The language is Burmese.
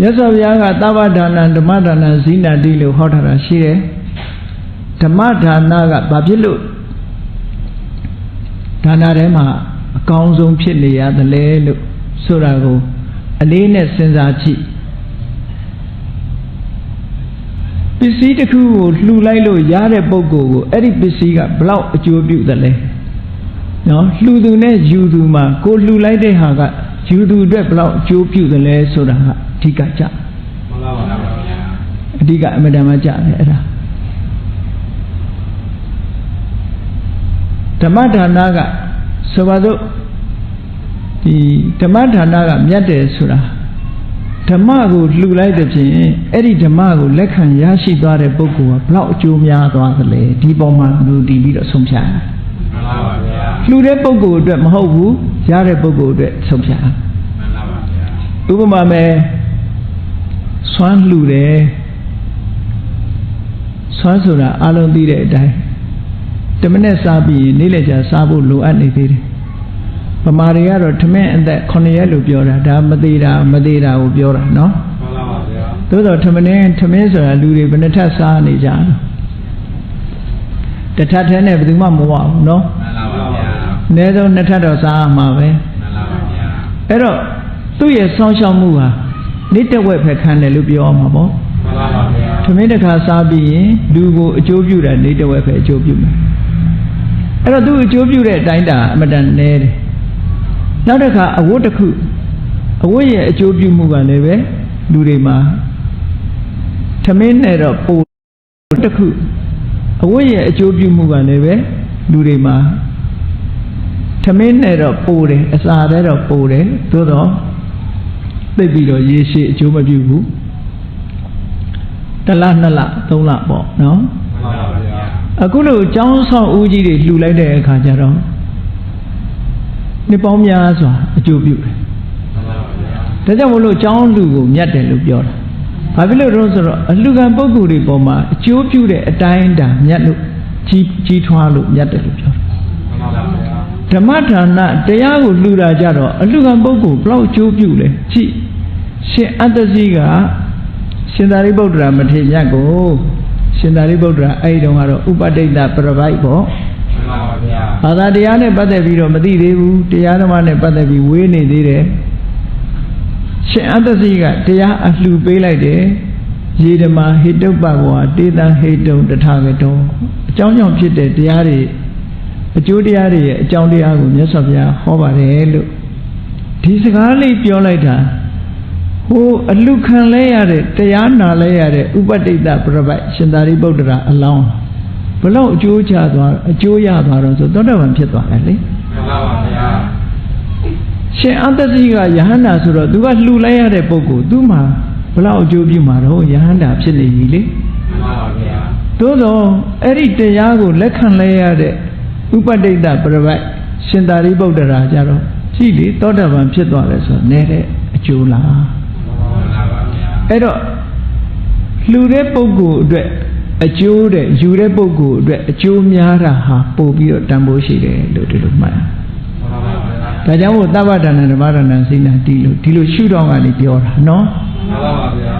မြတ်စွာဘုရားကသဗ္ဗဒါနံဓမ္မဒါနံဇိနာတိလို့ဟောထားတာရှိတယ်ဓမ္မဒါနကဘာဖြစ်လို့ဒါနထဲမှာအကောင်းဆုံးဖြစ်နေရသလဲလို့ဆိုတာကိုအလေးနဲ့စဉ်းစားကြည့်ပစ္စည်းတစ်ခုကိုလှူလိုက်လို့ရတဲ့ပုံကိုယ်ကိုအဲ့ဒီပစ္စည်းကဘလောက်အကျိုးပြုသလဲနော်လှူသူနဲ့ယူသူမှာကိုလှူလိုက်တဲ့ဟာကယူသူအတွက်ဘလောက်အကျိုးပြုသလဲဆိုတာကအ ဓိကကြမှန်ပါပါဗျာအဓိကအမတန်မှကြတယ်အဲ့ဒါဓမ္မဒါနကဆိုပါစို့ဒီဓမ္မဒါနကမြတ်တယ်ဆိုတာဓမ္မကိုလှူလိုက်တဲ့ဖြင့်အဲ့ဒီဓမ္မကိုလက်ခံရရှိသွားတဲ့ပုဂ္ဂိုလ်ကဘလောက်အကျိုးများသွားသလဲဒီပုံမှာလူတည်ပြီးတော့ဆုံးဖြတ်ရမယ်မှန်ပါပါဗျာလှူတဲ့ပုဂ္ဂိုလ်အတွက်မဟုတ်ဘူးရတဲ့ပုဂ္ဂိုလ်အတွက်ဆုံးဖြတ်ရမယ်မှန်ပါပါဗျာဥပမာမဲ့ ဆွမ်းလှူတယ်ဆွမ်းဆိုတာအလုံးသိတဲ့အတိုင်းတမနဲ့စားပြီးရင်နေ့လည်ကျစားဖို့လိုအပ်နေသေးတယ်ဗမာတွေကတော့ထမင်းအသက်9ရက်လို့ပြောတာဒါမသေးတာမသေးတာကိုပြောတာနော်မှန်ပါပါဗျာသို့တော့ထမင်းထမင်းဆိုတာလူတွေဘယ်နှထပ်စားနေကြလဲတစ်ထပ်ထဲနဲ့ဘယ်သူမှမဝဘူးနော်မှန်ပါပါဗျာအနည်းဆုံးနှစ်ထပ်တော့စားရမှာပဲမှန်ပါပါဗျာအဲ့တော့သူ့ရဲ့စောင့်ရှောက်မှုဟာ နေ့တစ်ဝက်ဖက်ခံတယ်လို့ပြောအောင်မှာပေါ့မှန်ပါပါဗျာထမင်းတစ်ခါစားပြီးရင်လူကိုအကျိုးပြုတာနေ့တစ်ဝက်ပဲအကျိုးပြုမယ်အဲ့တော့သူအကျိုးပြုတဲ့အတိုင်းတာအမတန်နည်းတယ်နောက်တစ်ခါအဝတ်တစ်ခုအဝတ်ရဲ့အကျိုးပြုမှုကလည်းပဲလူတွေမှာထမင်းနဲ့တော့ပိုတစ်ခုအဝတ်ရဲ့အကျိုးပြုမှုကလည်းပဲလူတွေမှာထမင်းနဲ့တော့ပိုတယ်အစာနဲ့တော့ပိုတယ်သို့တော့ သိပ်ပြီးတော့ရေရှည်အကျိုးမပြုဘူးတစ်လနှစ်လသုံးလပေါ့နော်မှန်ပါပါဗျာအခုလို့ចောင်းဆောင်ဦးကြီးတွေလှူလိုက်တဲ့အခါကျတော့နှစ်ပေါင်းများစွာအကျိုးပြုတယ်မှန်ပါပါဗျာဒါကြောင့်မလို့ចောင်းလူကိုမြတ်တယ်လို့ပြောတာဘာဖြစ်လို့လဲဆိုတော့အလှူခံပုဂ္ဂိုလ်တွေပေါ်မှာအကျိုးပြုတဲ့အတိုင်းအတာမြတ်လို့ကြီးကြီးထွားလို့မြတ်တယ်လို့ပြောတာမှန်ပါပါဗျာ ဓမ္မဒါနတရားကိုလှူတာကြတော့အလှူခံပုဂ္ဂိုလ်ဘလောက်အကျိုးပြုလဲကြည့်ရှင်အတ္တစီကရှင်သာရိပုတ္တရာမထေရမြတ်ကိုရှင်သာရိပုတ္တရာအဲ့ဒီတုန်းကတော့ဥပဒိတ္တပရပိုက်ပေါ့မှန်ပါပါဗျာဘာသာတရားနဲ့ပတ်သက်ပြီးတော့မသိသေးဘူးတရားဓမ္မနဲ့ပတ်သက်ပြီးဝေးနေသေးတယ်ရှင်အတ္တစီကတရားအလှူပေးလိုက်တယ်ရေဓမ္မဟိတုပ္ပဘောတေတံဟိတုံတထာဂတောအကြောင်းကြောင့်ဖြစ်တဲ့တရားတွေ အကျိုးတရားတွေရဲ့အကြောင်းတရားကိုမြတ်စွာဘုရားဟောပါတယ်လို့ဒီစကားလေးပြောလိုက်တာဟိုအလှခံလဲရတဲ့တရားနာလဲရတဲ့ဥပတ္တိတ္တပရပိုက်ရှင်သာရိပုတ္တရာအလောင်းဘလို့အကျိုးချသွားအကျိုးရသွားတော့ဆိုသောတာပန်ဖြစ်သွားတယ်လေမှန်ပါပါဗျာရှင်အတ္တတိကယဟန္တာဆိုတော့ तू ကလှူလိုက်ရတဲ့ပုဂ္ဂိုလ် तू မှာဘလောက်အကျိုးပြုမှာတော့ယဟန္တာဖြစ်နေပြီလေမှန်ပါပါဗျာသို့တော့အဲ့ဒီတရားကိုလက်ခံလဲရတဲ့ ဥပတ္တိတ္တပရပိုက်ရှင်သာရိပုတ္တရာကြတော့ကြည့်လေသောတာပန်ဖြစ်သွားတယ်ဆိုတော့နဲတဲ့အကျိုးလားမှန်ပါပါဗျာအဲ့တော့လှူတဲ့ပုဂ္ဂိုလ်အတွက်အကျိုးတဲ့ယူတဲ့ပုဂ္ဂိုလ်အတွက်အကျိုးများတာဟာပို့ပြီးတော့တန်ဖိုးရှိတယ်လို့ဒီလိုမှတ်ရမှန်ပါပါဗျာဒါကြောင့်မို့သဗ္ဗဒါနဓမ္မဒါနစိနာတိလို့ဒီလိုရှုတော့ကနေပြောတာနော်မှန်ပါပါဗျာ